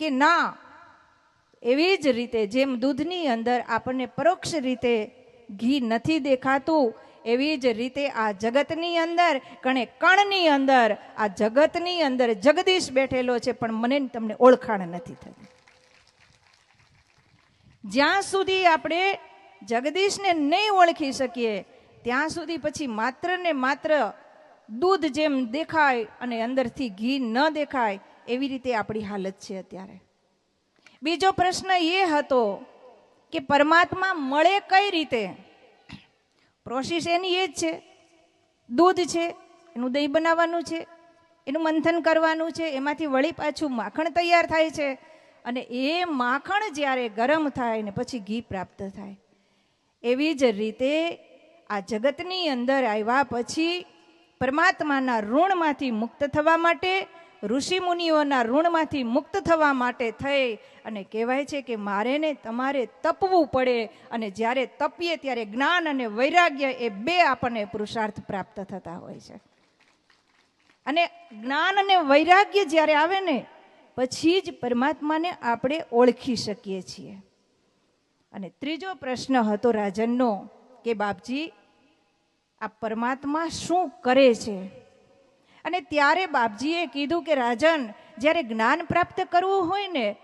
કે ના, એવી જ રીતે જેમ દૂધની અંદર આપણને પરોક્ષ રીતે ઘી નથી દેખાતું, એવી જ રીતે આ જગતની અંદર, કણે કણની અંદર, આ જગતની અંદર જગદીશ બેઠેલો છે, પણ મને તમને ઓળખાણ નથી થતી. જ્યાં સુધી આપણે જગદીશને નહીં ઓળખી શકીએ, ત્યાં સુધી પછી માત્ર ને માત્ર દૂધ જેમ દેખાય અને અંદરથી ઘી ન દેખાય એવી રીતે આપણી હાલત છે અત્યારે. બીજો પ્રશ્ન એ હતો કે પરમાત્મા મળે કઈ રીતે? પ્રોસેસ એની એ જ છે. દૂધ છે, એનું દહીં બનાવવાનું છે, એનું મંથન કરવાનું છે, એમાંથી વળી પાછું માખણ તૈયાર થાય છે અને એ માખણ જ્યારે ગરમ થાય ને પછી ઘી પ્રાપ્ત થાય. એવી જ રીતે આ જગતની અંદર આવ્યા પછી પરમાત્માના ઋણમાંથી મુક્ત થવા માટે ઋષિ મુનિઓના ઋણમાંથી મુક્ત થવા માટે થઈ. અને કહેવાય છે કે મારે ને તમારે તપવું પડે અને જ્યારે તપીએ ત્યારે જ્ઞાન અને વૈરાગ્ય એ બે આપણને પુરુષાર્થ પ્રાપ્ત થતા હોય છે. અને જ્ઞાન અને વૈરાગ્ય જ્યારે આવે ને, પછી જ પરમાત્માને આપણે ઓળખી શકીએ છીએ. અને ત્રીજો પ્રશ્ન હતો રાજનનો કે બાપજી આ પરમાત્મા શું કરે છે? અને ત્યારે બાપજીએ કીધું કે, રાજન, જ્યારે જ્ઞાન પ્રાપ્ત કરવું હોય ને,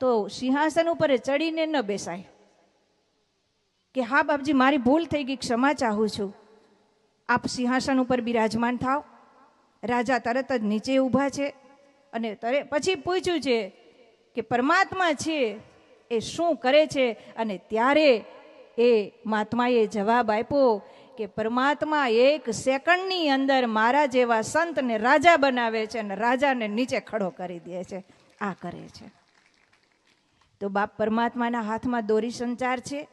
તો સિંહાસન ઉપર ચડીને ન બેસાય. કે, હા, બાપજી, મારી ભૂલ થઈ ગઈ, ક્ષમા ચાહું છું. આપ સિંહાસન ઉપર બિરાજમાન થાવ રાજા તરત જ નીચે ઊભા છે અને તરે પછી પૂછ્યું છે કે, પરમાત્મા છે, એ શું કરે છે? અને ત્યારે એ મહાત્માએ જવાબ આપ્યો કે પરમાત્મા એક સેકન્ડની અંદર મારા જેવા સંતને રાજા બનાવે છે અને રાજાને નીચે ખડો કરી દે છે. આ કરે છે. તો બાપ પરમાત્માના હાથમાં દોરી સંચાર છે.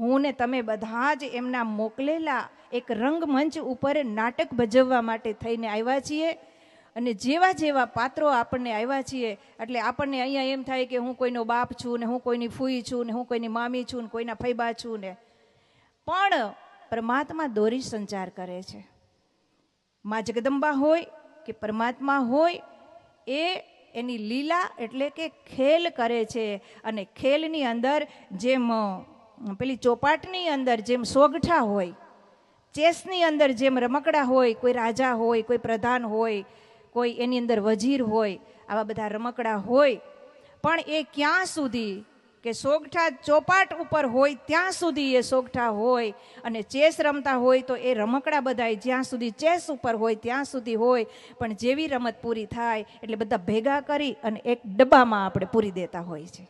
હું ને તમે બધા જ એમના મોકલેલા એક રંગમંચ ઉપર નાટક ભજવવા માટે થઈને આવ્યા છીએ. અને જેવા જેવા પાત્રો આપણને આવ્યા છીએ, એટલે આપણને અહીંયા એમ થાય કે હું કોઈનો બાપ છું ને હું કોઈની ફૂઈ છું ને હું કોઈની મામી છું ને કોઈના ફૈબા છું ને. પણ પરમાત્મા દોરી સંચાર કરે છે. મા જગદંબા હોય કે પરમાત્મા હોય, એ એની લીલા એટલે કે ખેલ કરે છે અને ખેલની અંદર જેમ પેલી ચોપાટની અંદર જેમ સોગઠા હોય, ચેસની અંદર જેમ રમકડા હોય, કોઈ રાજા હોય, કોઈ પ્રધાન હોય, કોઈ એની અંદર વજીર હોય, આવા બધા રમકડા હોય, પણ એ ક્યાં સુધી કે સોગઠા ચોપાટ ઉપર હોય ત્યાં સુધી એ સોગઠા હોય અને ચેસ રમતા હોય તો એ રમકડા બધાય જ્યાં સુધી ચેસ ઉપર હોય ત્યાં સુધી હોય. પણ જેવી રમત પૂરી થાય એટલે બધા ભેગા કરી અને એક ડબ્બામાં આપણે પૂરી દેતા હોય છે.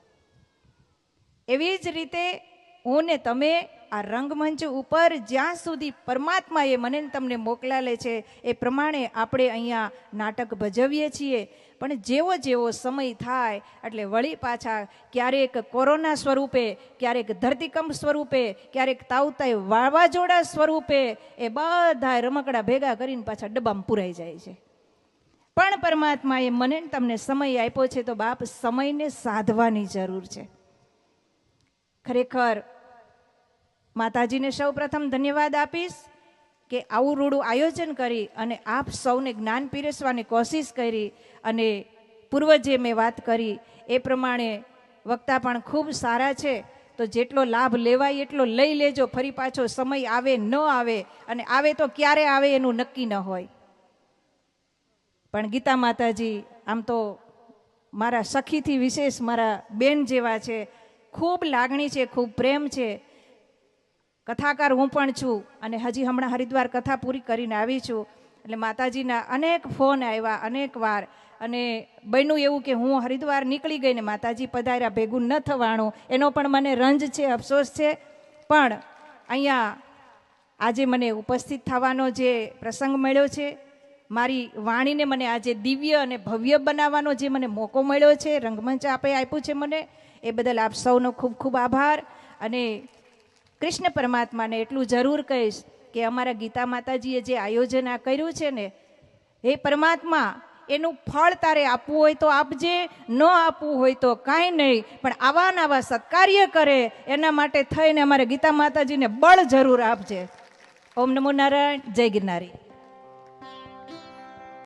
એવી જ રીતે હું ને તમે આ રંગમંચ ઉપર જ્યાં સુધી પરમાત્માએ મને તમને મોકલાલે છે, એ પ્રમાણે આપણે અહીંયા નાટક ભજવીએ છીએ. પણ જેવો જેવો સમય થાય, એટલે વળી પાછા ક્યારેક કોરોના સ્વરૂપે, ક્યારેક ધરતીકંપ સ્વરૂપે, ક્યારેક તાવતાય વાવાઝોડા સ્વરૂપે, એ બધા રમકડા ભેગા કરીને પાછા ડબ્બામાં પુરાઈ જાય છે. પણ પરમાત્માએ મને તમને સમય આપ્યો છે, તો બાપ સમયને સાધવાની જરૂર છે. ખરેખર માતાજીને સૌ પ્રથમ ધન્યવાદ આપીશ કે આવું રૂડું આયોજન કરી અને આપ સૌને જ્ઞાન પીરસવાની કોશિશ કરી અને પૂર્વજે મેં વાત કરી એ પ્રમાણે વક્તા પણ ખૂબ સારા છે. તો જેટલો લાભ લેવાય એટલો લઈ લેજો, ફરી પાછો સમય આવે ન આવે અને આવે તો ક્યારે આવે એનું નક્કી ન હોય. પણ ગીતા માતાજી, આમ તો મારા સખીથી વિશેષ મારા બેન જેવા છે ખૂબ લાગણી છે, ખૂબ પ્રેમ છે. કથાકાર હું પણ છું અને હજી હમણાં હરિદ્વાર કથા પૂરી કરીને આવી છું. એટલે માતાજીના અનેક ફોન આવ્યા, અનેક વાર. અને બન્યું એવું કે હું હરિદ્વાર નીકળી ગઈ ને માતાજી પધાર્યા, ભેગું ન થવાનું. એનો પણ મને રંજ છે, અફસોસ છે. પણ અહીંયા આજે મને ઉપસ્થિત થવાનો જે પ્રસંગ મળ્યો છે મારી વાણીને મને આજે દિવ્ય અને ભવ્ય બનાવવાનો જે મને મોકો મળ્યો છે, રંગમંચ આપે આપ્યું છે મને, એ બદલ આપ સૌનો ખૂબ ખૂબ આભાર. અને કૃષ્ણ પરમાત્માને એટલું જરૂર કહીશ કે અમારા ગીતા માતાજીએ જે આયોજન આ કર્યું છે ને, હે પરમાત્મા, એનું ફળ તારે આપવું હોય તો આપજે ન આપવું હોય તો કાંઈ નહીં, પણ આવા નવા સત્કાર્ય કરે, એના માટે થઈને અમારે ગીતા માતાજીને બળ જરૂર આપજે. ઓમ નમો નારાયણ, જય ગિરનારી.